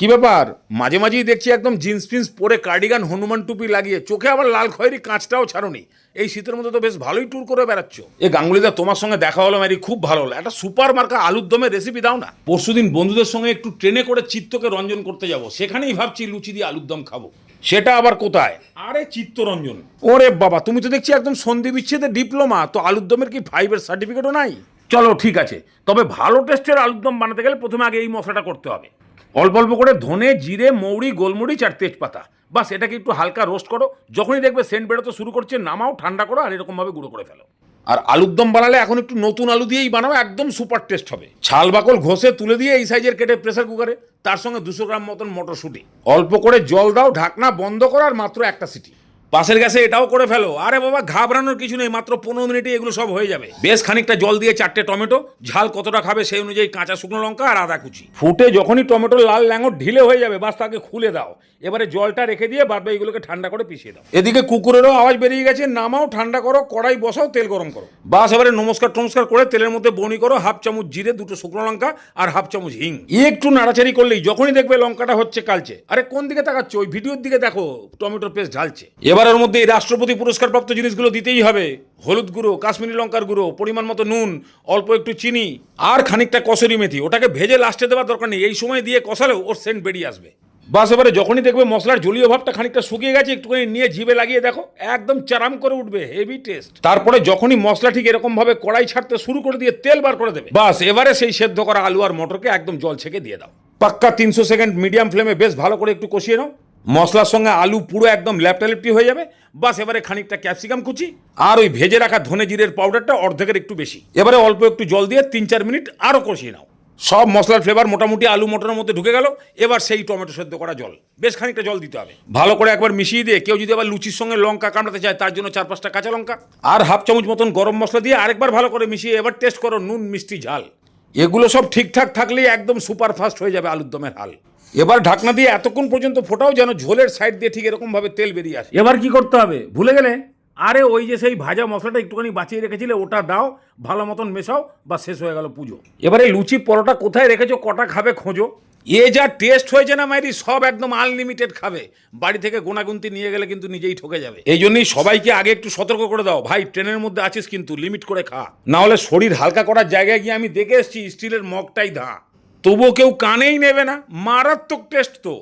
কি ব্যাপার? মাঝে মাঝেই দেখছি একদম জিন্স ফিন্স পরে কার্ডিগান হনুমান টুপি লাগিয়ে চোখে আবার লাল খয়েরি কাঁচটাও ছাড়ুনি। এই শীতের মধ্যে তো বেশ ভালোই ট্যুর করে বেড়াচ্ছ। এ গাঙ্গুলিদা তোমার সঙ্গে দেখা হলো ম্যারি খুব ভালো হলো। একটা সুপার মার্কা আলুর দমের রেসিপি দাও না। পরশুদিন বন্ধুদের সঙ্গে একটু ট্রেনে করে চিত্তকে রঞ্জন করতে যাব। সেখানেই ভাবছি লুচি দিয়ে আলুর দম খাব। সেটা আবার কোথায়? আরে চিত্তরঞ্জন। ওরে বাবা তুমি তো দেখছি একদম সন্ধি বিচ্ছেদে ডিপ্লোমা তো আলুর দমের কি ফাইভের সার্টিফিকেটও নাই? চলো ঠিক আছে। তবে ভালো টেস্টের আলুর দম বানাতে গেলে প্রথমে আগে এই মশলাটা করতে হবে। অল্প অল্প করে ধনে, জিরে, মৌরি, গোলমরিচ আর তেজপাতা। বাস, এটাকে একটু হালকা রোস্ট করো। যখনই দেখবে সেন্ট বেরোতে শুরু করছে, নামাও, ঠান্ডা করো আর এরকমভাবে গুঁড়ো করে ফেলো। আর আলুর দম বানালে এখন একটু নতুন আলু দিয়েই বানাও, একদম সুপার টেস্ট হবে। ছাল বাকল ঘষে তুলে দিয়ে এই সাইজের কেটে প্রেসার কুকারে তার সঙ্গে দুশো গ্রাম মতন মটরশুঁটি। অল্প করে জল দাও, ঢাকনা বন্ধ করো আর মাত্র একটা সিটি। পাশের গ্যাসে এটাও করে ফেলো। আরে বাবা, ঘাবড়ানোর কিছু নেই, মাত্র পনেরো মিনিটে এগুলো সব হয়ে যাবে। বেশ খানিকটা জল দিয়ে চারটে টমেটো, ঝাল কতটা খাবে সেই অনুযায়ী কাঁচা শুকনো লঙ্কা আর আদা কুচি। ফুটে যখনই টমেটোর লাল ল্যাঙর ঢিলে হয়ে যাবে, বাস তাকে খুলে দাও। এবারে জলটা রেখে দিয়ে বাদ এগুলোকে ঠান্ডা করে পিষিয়ে দাও। এদিকে কুকুরেরও আওয়াজ বেরিয়ে গেছে, নামাও, ঠান্ডা করো, কড়াই বসাও, তেল গরম করো। বাস এবারে নমস্কার টমস্কার করে তেলের মধ্যে বনি করো, হাফ চামচ জিরে, দুটো শুকনো লঙ্কা আর হাফ চামচ হিং। একটু নাড়াচাড়ি করলেই যখনই দেখবে লঙ্কাটা হচ্ছে কালচে। আরে কোন দিকে তাকাচ্ছ? ওই ভিডিওর দিকে দেখো, টমেটোর পেস্ট ঢালছে। এবার ওর মধ্যে রাষ্ট্রপতি পুরস্কারপ্রাপ্ত জিনিসগুলো দিতেই হবে। হলুদ গুঁড়ো, কাশ্মীরি লঙ্কার গুঁড়ো, পরিমাণ মতো নুন, অল্প একটু চিনি আর খানিকটা কসুরি মেথি। ওটাকে ভেজে লাস্টে দেওয়ার দরকার নেই। এই সময় দিয়ে কষালেও ওর সেন্ট বেরিয়ে আসবে। বাস এবারে যখনই দেখবে মশলার জলীয় ভাবটা খানিকটা শুকিয়ে গেছে, একটুখানি নিয়ে জিভে লাগিয়ে দেখো, একদম চারাম করে উঠবে হেভি টেস্ট তারপরে যখনই মশলা ঠিক এরকম ভাবে কড়াই ছাড়তে শুরু করে দিয়ে তেল বার করে দেবে, বাস এবারে সেই সেদ্ধ করা আলু আর মটরকে একদম জল ছেঁকে দিয়ে দাও। পাক্কা তিনশো সেকেন্ড মিডিয়াম ফ্লেমে বেশ ভালো করে একটু কষিয়ে নাও। মশলার সঙ্গে আলু পুরো একদম ল্যাপটালিপটি হয়ে যাবে। বাস এবারে খানিকটা ক্যাপসিকাম কুচি আর ওই ভেজে রাখা ধনে জিরের পাউডারটা অর্ধেকের একটু বেশি। এবারে অল্প একটু জল দিয়ে তিন চার মিনিট আরও কষিয়ে নাও। সব মশলার ফ্লেভার মোটামুটি আলু মটরের মধ্যে ঢুকে গেল। এবার সেই টমেটো সেদ্ধ করা জল। বেশ খানিকটা জল দিতে হবে। ভালো করে একবার মিশিয়ে দিয়ে কেউ যদি আবার লুচির সঙ্গে লঙ্কা কামড়াতে চায়, তার জন্য চার পাঁচটা কাঁচা লঙ্কা আর হাফ চামচ মতন গরম মশলা দিয়ে আরেকবার ভালো করে মিশিয়ে এবার টেস্ট করো নুন, মিষ্টি, ঝাল। এগুলো সব ঠিকঠাক থাকলেই একদম সুপার ফাস্ট হয়ে যাবে আলুর দমের হাল। এবার ঢাকনা দিয়ে এতক্ষণ পর্যন্ত ফোটাও যেন ঝোলের সাইড দিয়ে ঠিক এরকম ভাবে তেল বেরিয়ে আসে। এবার কি করতে হবে? ভুলে গেলে? আরে ওই যে সেই ভাজা মশলাটা একটুখানি বাঁচিয়ে রেখেছিলে ওটা দাও ভালো মতন মেশাও বা শেষ হয়ে গেল পুজো। এবারে লুচি পরোটা কোথায় রেখেছো কটা খাবে খোঁজো। এ যা টেস্ট হয়েছে না মাইরি সব একদম আনলিমিটেড খাবে। বাড়ি থেকে গোনাগুন্তি নিয়ে গেলে কিন্তু নিজেই ঠকে যাবে। এই জন্যই সবাইকে আগে একটু সতর্ক করে দাও। ভাই ট্রেনের মধ্যে আছিস কিন্তু লিমিট করে খা। না হলে শরীর হালকা করার জায়গায় গিয়ে আমি দেখে এসেছি স্টিলের মগটাই ধা তবুও কেউ কানেই নেবে না। মারাত্মক টেস্ট তো।